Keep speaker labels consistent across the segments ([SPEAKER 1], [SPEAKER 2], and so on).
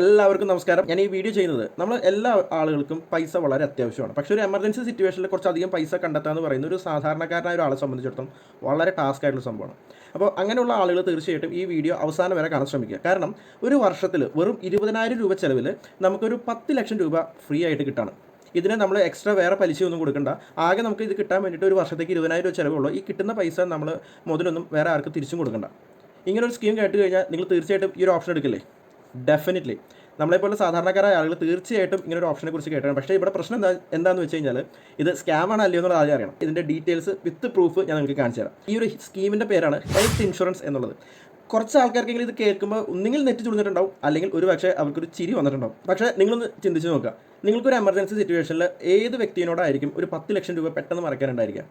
[SPEAKER 1] എല്ലാവർക്കും നമസ്കാരം. ഞാൻ ഈ വീഡിയോ ചെയ്യുന്നത് നമ്മൾ എല്ലാ ആളുകൾക്കും പൈസ വളരെ അത്യാവശ്യമാണ്. പക്ഷേ ഒരു എമർജൻസി സിറ്റുവേഷനിൽ കുറച്ചധികം പൈസ കണ്ടെത്താന്ന് പറയുന്ന ഒരു സാധാരണക്കാരനായ ഒരാളെ സംബന്ധിച്ചിടത്തോളം വളരെ ടാസ്ക് ആയിട്ടുള്ള സംഭവമാണ്. അപ്പോൾ അങ്ങനെയുള്ള ആളുകൾ തീർച്ചയായിട്ടും ഈ വീഡിയോ അവസാനം വരെ കാണാൻ ശ്രമിക്കുക. കാരണം ഒരു വർഷത്തിൽ വെറും ഇരുപതിനായിരം രൂപ ചിലവിൽ നമുക്കൊരു പത്ത് ലക്ഷം രൂപ ഫ്രീ ആയിട്ട് കിട്ടാണ്. ഇതിന് നമ്മൾ എക്സ്ട്രാ വേറെ പലിശയൊന്നും കൊടുക്കണ്ട. ആകെ നമുക്ക് ഇത് കിട്ടാൻ വേണ്ടിയിട്ട് ഒരു വർഷത്തേക്ക് ഇരുപതിനായിരം രൂപ ചിലവുള്ളൂ ഈ കിട്ടുന്ന പൈസ നമ്മൾ മുതലൊന്നും വേറെ ആർക്കും തിരിച്ചും കൊടുക്കണ്ട. ഇങ്ങനൊരു സ്കീം കേട്ട് കഴിഞ്ഞാൽ നിങ്ങൾ തീർച്ചയായിട്ടും ഈ ഒരു ഓപ്ഷൻ എടുക്കില്ലേ? ഡെഫിനറ്റ്ലി നമ്മളെപ്പോലെ സാധാരണക്കാരായ ആളുകൾ തീർച്ചയായിട്ടും ഇങ്ങനെ ഒരു ഓപ്ഷനെ കുറിച്ച് കേട്ടാണ് പക്ഷേ ഇവിടെ പ്രശ്നം എന്താ എന്താണെന്ന് വെച്ച് കഴിഞ്ഞാൽ ഇത് സ്കാം ആണ് അല്ലയോ എന്നുള്ളത് ആദ്യം അറിയണം. ഇതിന്റെ ഡീറ്റെയിൽസ് വിത്ത് പ്രൂഫ് ഞാൻ നിങ്ങൾക്ക് കാണിച്ചു തരാം. ഈ ഒരു സ്കീമിന്റെ പേരാണ് ഹെൽത്ത് ഇൻഷുറൻസ് എന്നുള്ളത്. കുറച്ച് ആൾക്കാർക്കെങ്കിലും ഇത് കേൾക്കുമ്പോൾ ഒന്നുകിൽ നെറ്റ് ചുളിഞ്ഞിട്ടുണ്ടാവും അല്ലെങ്കിൽ ഒരു പക്ഷേ അവർക്കൊരു ചിരി വന്നിട്ടുണ്ടാവും. പക്ഷേ നിങ്ങളൊന്ന് ചിന്തിച്ച് നോക്കുക. നിങ്ങൾക്കൊരു എമർജൻസി സിറ്റുവേഷനിൽ ഏത് വ്യക്തിയോടായിരിക്കും ഒരു പത്ത് ലക്ഷം രൂപ പെട്ടെന്ന് മറക്കാനുണ്ടായിരിക്കുക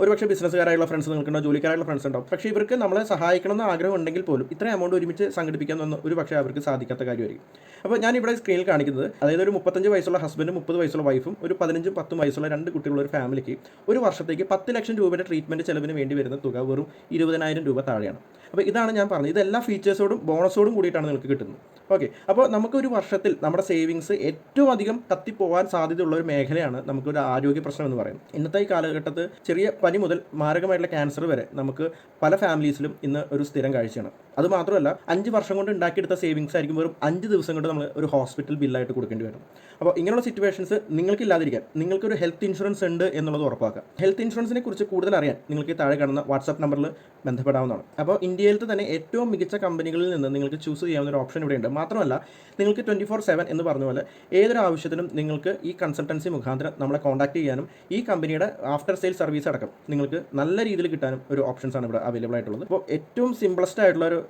[SPEAKER 1] ഒരുപക്ഷെ ബിസിനസ്സുകാരായുള്ള ഫ്രണ്ട്സ് നിങ്ങൾക്കുണ്ടോ ജോലിക്കാരായുള്ള ഫ്രണ്ട്സ് ഉണ്ടാവും പക്ഷേ ഇവർക്ക് നമ്മളെ സഹായിക്കണം ആഗ്രഹം ഉണ്ടെങ്കിൽ പോലും ഇത്ര എമൗണ്ട് ഒരുമിച്ച് സംഘടിപ്പിക്കാൻ ഒരു പക്ഷേ അവർക്ക് സാധിക്കാത്ത കാര്യമായിരിക്കും. അപ്പോൾ ഞാൻ ഇവിടെ സ്ക്രീനിൽ കാണിക്കുന്നത് അതായത് ഒരു മുപ്പത്തഞ്ച് വയസ്സുള്ള ഹസ്ബൻഡും മുപ്പത് വയസ്സുള്ള വൈഫും ഒരു പതിനഞ്ചും പത്തും വയസ്സുള്ള രണ്ട് കുട്ടികളുള്ള ഒരു ഫാമിലിക്ക് ഒരു വർഷത്തേക്ക് പത്ത് ലക്ഷം രൂപയുടെ ട്രീറ്റ്മെന്റ് ചെലവിന് വേണ്ടി വരുന്ന തുക വെറും ഇരുപതിനായിരം രൂപ താഴെയാണ്. അപ്പോൾ ഇതാണ് ഞാൻ പറഞ്ഞത്. ഇതെല്ലാ ഫീച്ചേഴ്സോടും ബോണസോടും കൂടിയിട്ടാണ് നിങ്ങൾക്ക് കിട്ടുന്നത്. ഓക്കെ അപ്പോൾ നമുക്കൊരു വർഷത്തിൽ നമ്മുടെ സേവിങ്സ് ഏറ്റവും അധികം കത്തിപ്പോവാൻ സാധ്യതയുള്ള ഒരു മേഖലയാണ് നമുക്കൊരു ആരോഗ്യ പ്രശ്നം എന്ന് പറയുന്നത്. ഇന്നത്തെ ഈ കാലഘട്ടത്ത് ചെറിയ പനി മുതൽ മാരകമായിട്ടുള്ള ക്യാൻസർ വരെ നമുക്ക് പല ഫാമിലീസിലും ഇന്ന് ഒരു സ്ഥിരം കാഴ്ചയാണ്. അത് മാത്രമല്ല അഞ്ച് വർഷം കൊണ്ട് ഉണ്ടാക്കിയെടുത്ത സേവിങ്സ് ആയിരിക്കും വെറും അഞ്ച് ദിവസം കൊണ്ട് നമ്മൾ ഒരു ഹോസ്പിറ്റൽ ബില്ലായിട്ട് കൊടുക്കേണ്ടി വരും. അപ്പോൾ ഇങ്ങനെയുള്ള സിറ്റുവേഷൻസ് നിങ്ങൾക്ക് ഇല്ലാതിരിക്കാൻ നിങ്ങൾക്കൊരു ഹെൽത്ത് ഇൻഷുറൻസ് ഉണ്ട് എന്നുള്ളത് ഉറപ്പാക്കുക. ഹെൽത്ത് ഇൻഷുറൻസിനെ കുറിച്ച് കൂടുതൽ അറിയാൻ നിങ്ങൾക്ക് താഴെ കാണുന്ന വാട്സാപ്പ് നമ്പറിൽ ബന്ധപ്പെടാവുന്നതാണ്. അപ്പോൾ ഇന്ത്യയിലത്തെ തന്നെ ഏറ്റവും മികച്ച കമ്പനികളിൽ നിന്ന് നിങ്ങൾക്ക് ചൂസ് ചെയ്യാവുന്ന ഒരു ഓപ്ഷൻ ഇവിടെയുണ്ട്. മാത്രമല്ല നിങ്ങൾക്ക് ട്വന്റി ഫോർ സെവൻ എന്ന് പറഞ്ഞ പോലെ ഏതൊരു ആവശ്യത്തിനും നിങ്ങൾക്ക് ഈ കൺസൾട്ടൻസി മുഖാന്തരം നമ്മളെ കോൺടാക്ട് ചെയ്യാനും ഈ കമ്പനിയുടെ ആഫ്റ്റർ സെയിൽ സർവീസ് അടക്കം നിങ്ങൾക്ക് നല്ല രീതിയിൽ കിട്ടാനും ഒരു ഓപ്ഷൻസ് ആണ് ഇവിടെ അവൈലബിൾ ആയിട്ടുള്ളത്. അപ്പോൾ ഏറ്റവും സിംപ്ലസ്റ്റ് ആയിട്ടുള്ള ഒരു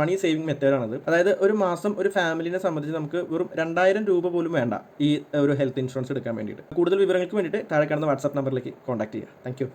[SPEAKER 1] മണി സേവിങ് മെത്തേഡാണത് അതായത് ഒരു മാസം ഒരു ഫാമിലിനെ സംബന്ധിച്ച് നമുക്ക് വെറും രണ്ടായിരം രൂപ പോലും വേണ്ട ഈ ഒരു ഹെൽത്ത് ഇൻഷുറൻസ് എടുക്കാൻ വേണ്ടിയിട്ട്. കൂടുതൽ വിവരങ്ങൾക്ക് വേണ്ടിയിട്ട് താഴെ കാണുന്ന വാട്സാപ്പ് നമ്പറിലേക്ക് കോൺടാക്ട് ചെയ്യുക. താങ്ക്